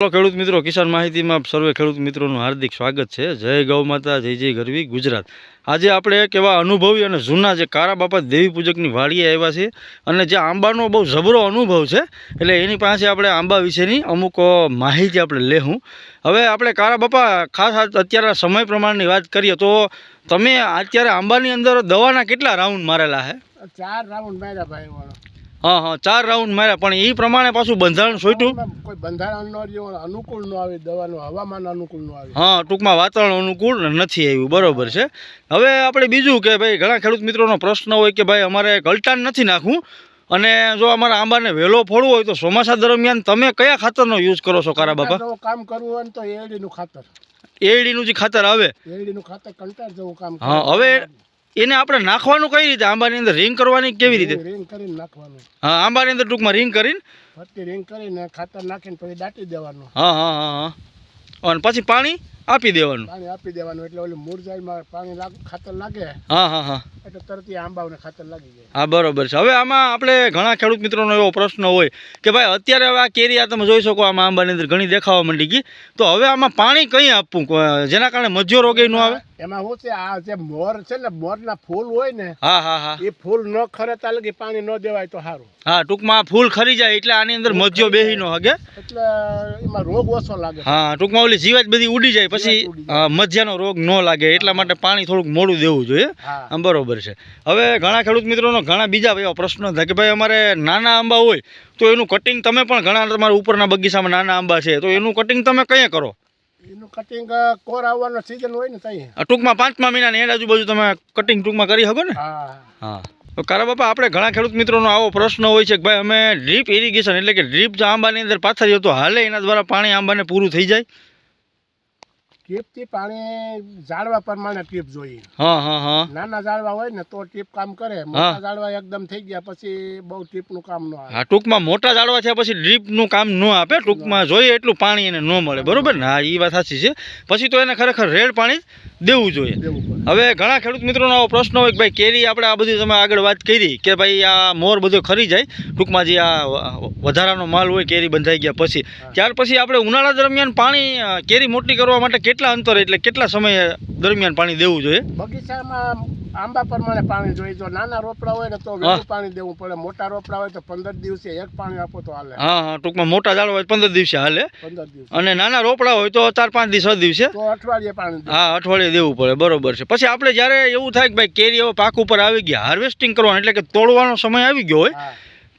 ખેડૂત મિત્રો, કિસાન માહિતીમાં સર્વે ખેડૂત મિત્રોનું હાર્દિક સ્વાગત છે. જય ગૌ માતા, જય જય ગરવી, ગુજરાત. આજે આપણે એક એવા અનુભવી અને જૂના જે કારા બાપા દેવી પૂજકની વાડીએ આવ્યા છે અને જે આંબાનો બહુ જબરો અનુભવ છે, એટલે એની પાસે આપણે આંબા વિશેની અમુક માહિતી આપણે લેવું હવે આપણે કારા બાપા, ખાસ અત્યારના અત્યારે સમય પ્રમાણની વાત કરીએ તો તમે અત્યારે આંબાની અંદર દવાના કેટલા રાઉન્ડ મારેલા છે ચાર રાઉન્ડ માર્યા ભાઈ હા હા ચાર રાઉન્ડ માર્યા પણ એ પ્રમાણે પાછું બંધારણ સોટ્યું કોઈ બંધારણ ન રહ્યો અનુકૂળ ન આવે દવાનું હવામાન અનુકૂળ ન આવે હા ટૂંકમાં વાતાવરણ અનુકૂળ નથી આવ્યું બરોબર છે. હવે આપણે બીજું કે ભાઈ ઘણા ખેડૂત મિત્રોનો પ્રશ્ન હોય કે ભાઈ અમારે ગલટાન નથી નાખવું અને જો અમારા આંબાને વહેલો ફોડવો હોય તો ચોમાસા દરમિયાન તમે કયા ખાતરનો યુઝ કરો છો કારા બાપા? કામ કરવું હોય તો એડીનું ખાતર. એડીનું જે ખાતર આવે. એડીનું ખાતર કંટાળ જેવું કામ હા હવે એને આપણે નાખવાનું કઈ રીતે? આંબાની અંદર રિંગ કરવાની કેવી રીતે? રિંગ કરીને નાખવાનું. હા આંબાની અંદર ટૂંકમાં રિંગ કરીને? ફરતી રિંગ કરીને ખાતર નાખીને પછી દાટી દેવાનું. હા હા હા હા. અને પછી પાણી? આપી દેવાનું. પાણી આપી દેવાનું એટલે ઓલી મૂરજાઈમાં પાણી લાગ ખાતર લાગે. હા હા હા. એટલે તરત આંબાઓને ખાતર લાગી જાય. હા બરોબર છે. હવે આમાં આપણે ઘણા ખેડૂત મિત્રોનો એવો પ્રશ્ન હોય કે ભાઈ અત્યારે હવે આ કેરી આ તમે જોઈ શકો આમાં આંબાની અંદર ઘણી દેખાવા માંડી ગઈ. તો હવે આમાં પાણી કઈ આપવું? જેના કારણે મજ્જો રોગે ન આવે? એમાં શું છે? આ જે મોર છે ને મોરના ફૂલ હોય ને હા હા હા. એ ફૂલ ન ખરે ત્યાં લગી પાણી ન દેવાય તો સારું હા ટૂંકમાં આ ફૂલ ખરી જાય એટલે આની અંદર મજ્જો બેહી ન હગે. એટલે એમાં રોગ ઓછો લાગે. હા ટૂંકમાં ઓલી જીવાત બધી ઉડી જાય પછી મજ્જાનો રોગ ન લાગે એટલા માટે પાણી થોડુંક મોડું દેવું જોઈએ. આમ બરોબર છે. હવે ઘણા ખેડૂત મિત્રોનો ઘણા બીજા એવા પ્રશ્નો થાય કે ભાઈ અમારે નાના આંબા હોય તો એનું કટિંગ તમે પણ ઘણા તમારા ઉપરના બગીચામાં નાના આંબા છે તો એનું કટિંગ તમે કઈ કરો? એનું કટિંગ કોર આવવાનો સીઝન હોય ને તઈ. ટૂંકમાં પાંચમા મહિનાની એડ આજુબાજુ તમે કટિંગ ટૂંકમાં કરી શકો ને? હા. હા. તો કારા બાપા આપણે ઘણા ખેડૂત મિત્રોનો આવો પ્રશ્ન હોય છે કે ભાઈ અમે ડ્રીપ ઇરિગેશન એટલે કે ડ્રીપ આંબાની અંદર પાથરીએ તો હાલે એના દ્વારા પાણી આંબાને પૂરું થઈ જાય? ટીપથી પાણી ઝાડવા પ્રમાણે ટીપ જોઈએ. હા હા હા. નાના ઝાડવા હોય ને તો ટીપ કામ કરે. મોટા ઝાડવા એકદમ થઈ ગયા પછી બહુ ટીપનું કામ ન આવે. હા ટૂંકમાં મોટા ઝાડવા થયા પછી ડ્રીપનું કામ ન આપે. ટૂંકમાં જોઈએ એટલું પાણી એને ન મળે. બરોબર ને? હા એ વાત સાચી છે. પછી તો એને ખરેખર રેડ પાણી દેવું જોઈએ. દેવું હવે ઘણા ખેડૂત મિત્રોનો આવો પ્રશ્ન હોય કે ભાઈ કેરી આપણે આ બધી તમે આગળ વાત કરી કે ભાઈ આ મોર બધો ખરી જાય ટૂંકમાં જે આ વધારાનો માલ હોય કેરી બંધાઈ ગયા પછી. ત્યાર પછી આપણે ઉનાળા દરમિયાન પાણી કેરી મોટી કરવા માટે કેટલા અંતર એટલે કેટલા સમય દરમિયાન પાણી દેવું જોઈએ? બગીચામાં આંબા પ્રમાણે પાણી જોઈએ. જો નાના રોપડા હોય ને તો વહેલું પાણી દેવું પડે. મોટા રોપડા હોય તો પંદર દિવસે એક પાણી આપો તો હાલે. હા હા ટૂંકમાં મોટા ઝાડ હોય પંદર દિવસે હાલે. પંદર દિવસે. અને નાના રોપડા હોય તો ચાર પાંચ દિવસ દિવસે. તો અઠવાડિયે પાણી હા અઠવાડિયે દેવું પડે. બરોબર છે. પછી આપણે જ્યારે એવું થાય કે ભાઈ કેરી હવે પાક ઉપર આવી ગયા હાર્વેસ્ટિંગ કરવાનું એટલે કે તોડવાનો સમય આવી ગયો હોય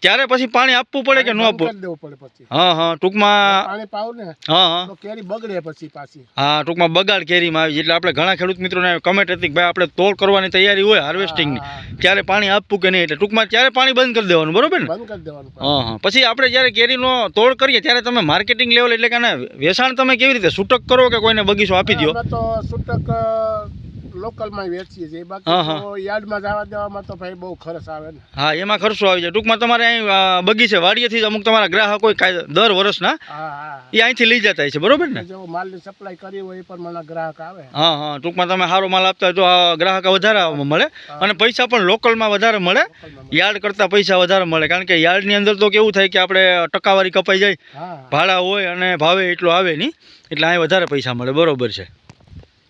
ત્યારે પછી પાણી આપવું પડે કે ન આપવું? દેવું પડે પછી. હા હા ટૂંકમાં પાણી પાવ ને હા. હા કેરી બગડે પછી પાછી. હા ટૂંકમાં બગાડ કેરીમાં આવી એટલે આપણે ઘણા ખેડૂત મિત્રોને કમેન્ટ હતી કે ભાઈ આપણે તોડ કરવાની તૈયારી હોય હાર્વેસ્ટિંગની હા, ત્યારે પાણી આપવું કે નહીં? એટલે ટૂંકમાં ત્યારે પાણી બંધ કરી દેવાનું બરોબર ને? બંધ કરી દેવાનું હા હા. પછી આપણે જ્યારે કેરીનો તોડ કરીએ ત્યારે તમે માર્કેટિંગ લેવલ એટલે કે વેચાણ તમે કેવી રીતે? છૂટક કરો કે કોઈને બગીચો આપી દો તો છૂટક લોકલમાં વેચીએ છીએ. બાકી. તો યાર્ડમાં જવા દેવામાં તો ભાઈ બહુ ખર્ચ આવે ને. હા એમાં ખર્ચો આવી જાય. ટૂંકમાં તમારે અહીં બગીચે વાડીએથી અમુક તમારા ગ્રાહકો દર વર્ષના એ અહીંથી લઈ જતા છે બરોબર ને? જો માલની સપ્લાય કરી હોય એ પ્રમાણે ગ્રાહક આવે. હા હા ટૂંકમાં તમે સારો માલ આપતા હોય તો ગ્રાહક વધારે મળે. અને પૈસા પણ લોકલમાં વધારે મળે. યાર્ડ કરતાં પૈસા વધારે મળે. કારણ કે યાર્ડની અંદર તો કેવું થાય કે આપણે ટકાવારી કપાઈ જાય. ભાડા હોય અને ભાવે એટલો આવે નહીં. એટલે અહીં વધારે પૈસા મળે. બરોબર છે.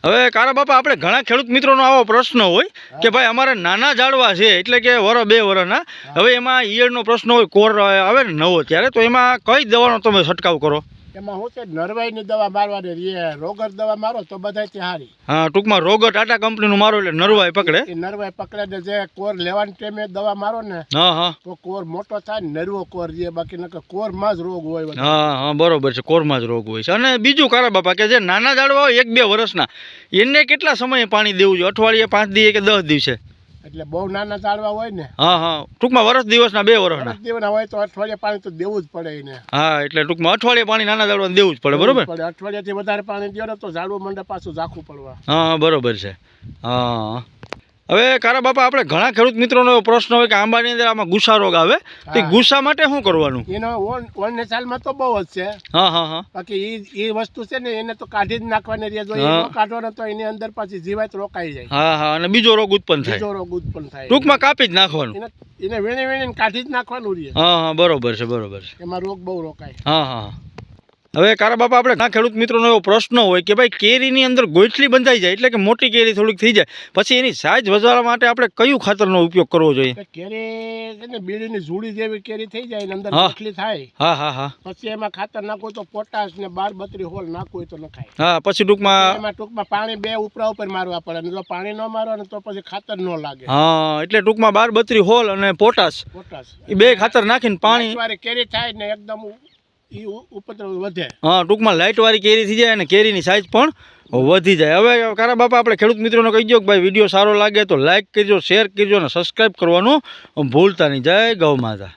હવે કારા બાપા આપણે ઘણા ખેડૂત મિત્રોનો આવો પ્રશ્ન હોય કે ભાઈ અમારે નાના ઝાડવા છે એટલે કે વર બે વરના. હવે એમાં ઈયળનો પ્રશ્ન હોય કોર આવે ને નવો ત્યારે તો એમાં કઈ દવાનો તમે છંટકાવ કરો? એમાં શું છે? નરવાઈની દવા મારવાની રીએ. રોગર દવા મારો તો બધા હારી. હા ટૂંકમાં રોગર ટાટા કંપનીનું મારો એટલે નરવાઈ પકડે. નરવાઈ પકડે ને જે કોર લેવાની ટાઈમે દવા મારો ને હા હા. તો કોર મોટો થાય નરવો કોર રીએ. બાકી નકર કોરમાં જ રોગ હોય હા હા બરોબર છે કોરમાં જ રોગ હોય છે. અને બીજું કારા બાપા કે જે નાના ઝાડવા હોય એક બે વર્ષના એને કેટલા સમયે પાણી દેવું જોઈએ? અઠવાડિયે પાંચ દિવસે કે દસ દિવસે? એટલે બહુ નાના ઝાડવા હોય ને હા હા. ટૂંકમાં વર્ષ દિવસના બે વર્ષના દિવસના હોય તો અઠવાડિયે પાણી તો દેવું જ પડે એને. હા એટલે ટૂંકમાં અઠવાડિયે પાણી નાના ઝાડવાને દેવું જ પડે બરોબર? પડે. અઠવાડિયાથી વધારે પાણી દો ને તો ઝાડવું મંડે પાછું ઝાખું પડવા. હા બરોબર છે. હા. હવે કારા બાપા આપણે ઘણા ખેડૂત મિત્રોનો એવો પ્રશ્ન હોય કે આંબાની અંદર આમાં ગુસ્સા રોગ આવે. તો ગુસ્સા માટે શું કરવાનું? એનો ઓન ઓનને ચાલમાં તો બહુ જ છે. હા હા હા. બાકી એ એ વસ્તુ છે ને એને તો કાઢી જ નાખવાની રહે. જો. એનો કાઢવાનો તો એની અંદર પાછી જીવાત રોકાઈ જાય. હા હા અને બીજો રોગ ઉત્પન્ન થાય. બીજો રોગ ઉત્પન્ન થાય. ટૂંકમાં કાપી જ નાખવાનું. એને એને વેણી વેણીને કાઢી જ નાખવાનું રહે. હા હા બરોબર છે બરોબર છે. એમાં રોગ બહુ રોકાય. હા હા. હવે કારા બાપા આપણે ઘણા ખેડૂત મિત્રોનો એવો પ્રશ્ન હોય કે ભાઈ કેરીની અંદર ગોઠલી બંધાઈ જાય એટલે કે મોટી કેરી થોડીક થઈ જાય. પછી એની સાઇઝ વધારવા માટે આપણે કયું ખાતરનો ઉપયોગ કરવો જોઈએ? કેરી બીડીની ઝૂડી જેવી કેરી થઈ જાય ને અંદર ગોઠલી થાય. હા હા હા. પછી એમાં ખાતર નાખો તો પોટાશ ને બાર બત્રી હોલ નાખવું તો નખાય. હા પછી ટૂંકમાં એમાં ટૂંકમાં પાણી બે ઉપરા ઉપર મારવા પડે અને જો પાણી ન મારો ને તો પછી ખાતર ન લાગે. હા એટલે ટૂંકમાં બાર બત્રી હોલ અને પોટાશ. પોટાશ. એ બે ખાતર નાખીને પાણી કેરી થાય ને એકદમ ઉ- ઉપદ્રવ વધે. ટૂંકમાં લાઇટવાળી કેરી થઈ જાય અને કેરીની સાઇઝ પણ વધી જાય. હવે કારા બાપા, આપણે ખેડૂત મિત્રોને કહી દો કે ભાઈ વીડિયો સારો લાગે તો લાઇક કરજો શેર કરજો અને સબસ્ક્રાઈબ કરવાનું ભૂલતા નહીં. જય ગૌ માતા.